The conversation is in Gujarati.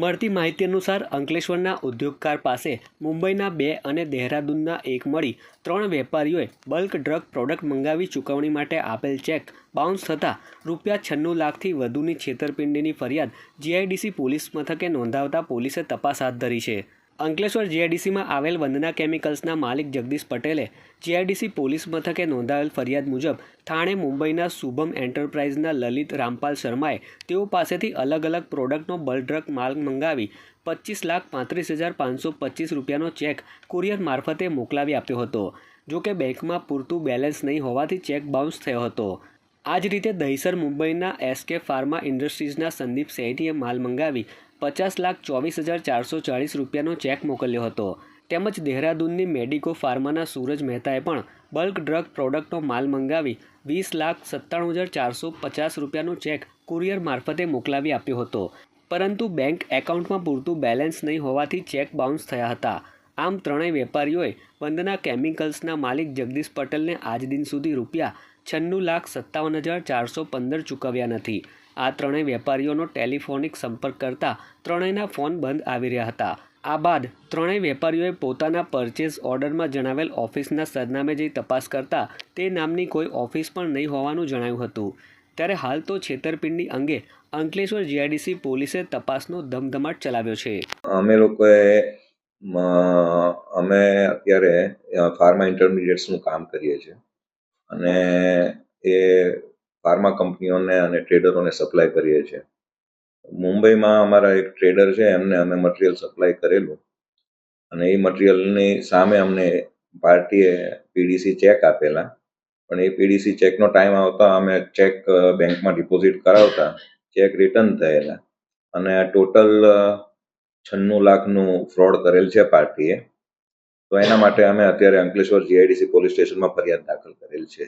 મળતી માહિતી અનુસાર અંકલેશ્વરના ઉદ્યોગકાર પાસે મુંબઈના બે અને દહેરાદૂનના એક મળી ત્રણ વેપારીઓએ બલ્ક ડ્રગ પ્રોડક્ટ મંગાવી ચૂકવણી માટે આપેલ ચેક બાઉન્સ થતાં રૂપિયા છન્નું લાખથી વધુની છેતરપિંડીની ફરિયાદ જીઆઈડીસી પોલીસ મથકે નોંધાવતા પોલીસે તપાસ હાથ ધરી છે. અંકલેશ્વર જીઆઈડીસીમાં આવેલ વંદના કેમિકલ્સના માલિક જગદીશ પટેલે જીઆઈડીસી પોલીસ મથકે નોંધાવેલ ફરિયાદ મુજબ થાણે મુંબઈના શુભમ એન્ટરપ્રાઇઝના લલિત રામપાલ શર્માએ તેઓ પાસેથી અલગ અલગ પ્રોડક્ટનો બલ્ડ્રક માલ મંગાવી પચીસ લાખ પાંત્રીસ હજાર પાંચસો પચીસ રૂપિયાનો ચેક કુરિયર મારફતે મોકલાવી આપ્યો હતો. જો કે બેંકમાં પૂરતું બેલેન્સ નહીં હોવાથી ચેક બાઉન્સ થયો હતો. આ જ રીતે દહીસર મુંબઈના એસકે ફાર્મા ઇન્ડસ્ટ્રીઝના સંદીપ સૈનીએ માલ મંગાવી પચાસ લાખ ચોવીસ હજાર ચારસો ચાળીસ રૂપિયાનો ચેક મોકલ્યો હતો. તેમજ દહેરાદૂનની મેડિકો ફાર્માના સૂરજ મહેતાએ પણ બલ્ક ડ્રગ પ્રોડક્ટનો માલ મંગાવી વીસ લાખ સત્તાણું હજાર ચારસો પચાસ રૂપિયાનો ચેક કુરિયર મારફતે મોકલાવી આપ્યો હતો. પરંતુ બેંક એકાઉન્ટમાં પૂરતું બેલેન્સ નહીં હોવાથી ચેક બાઉન્સ થયા હતા. આમ ત્રણેય વેપારીઓએ વંદના કેમિકલ્સના માલિક જગદીશ પટેલને આજ દિન સુધી રૂપિયા છન્નું લાખ સત્તાવન હજાર ચારસો પંદર ચૂકવ્યા નથી. આ ત્રણેય વેપારીઓનો ટેલિફોનિક સંપર્ક કરતા ત્રણેયના ફોન બંધ આવી રહ્યા હતા. આ બાદ ત્રણેય વેપારીઓએ પોતાના પરચેઝ ઓર્ડરમાં જણાવેલ ઓફિસના સરનામે જઈ તપાસ કરતા તે નામની કોઈ ઓફિસ પણ નહીં હોવાનું જણાયું હતું. ત્યારે હાલ તો છેતરપિંડી અંગે અંકલેશ્વર જીઆઈડીસી પોલીસે તપાસનો ધમધમાટ ચલાવ્યો છે. અમે લોકોએ, અમે અત્યારે ફાર્મા ઇન્ટરમીડિયેટ્સનું કામ કરીએ છીએ. અને એ ફાર્મા કંપનીઓને અને ટ્રેડરોને સપ્લાય કરીએ છીએ. મુંબઈમાં અમારા એક ટ્રેડર છે, એમને અમે મટીરિયલ સપ્લાય કરેલું. અને એ મટીરિયલની સામે અમને પાર્ટીએ પીડીસી ચેક આપેલા. પણ એ પીડીસી ચેકનો ટાઈમ આવતા અમે ચેક બેંકમાં ડિપોઝિટ કરાવતા ચેક રિટર્ન થયેલા. અને ટોટલ છન્નું લાખનું ફ્રોડ કરેલ છે પાર્ટીએ. તો એના માટે અમે અત્યારે અંકલેશ્વર જીઆઈડીસી પોલીસ સ્ટેશનમાં ફરિયાદ દાખલ કરેલ છે.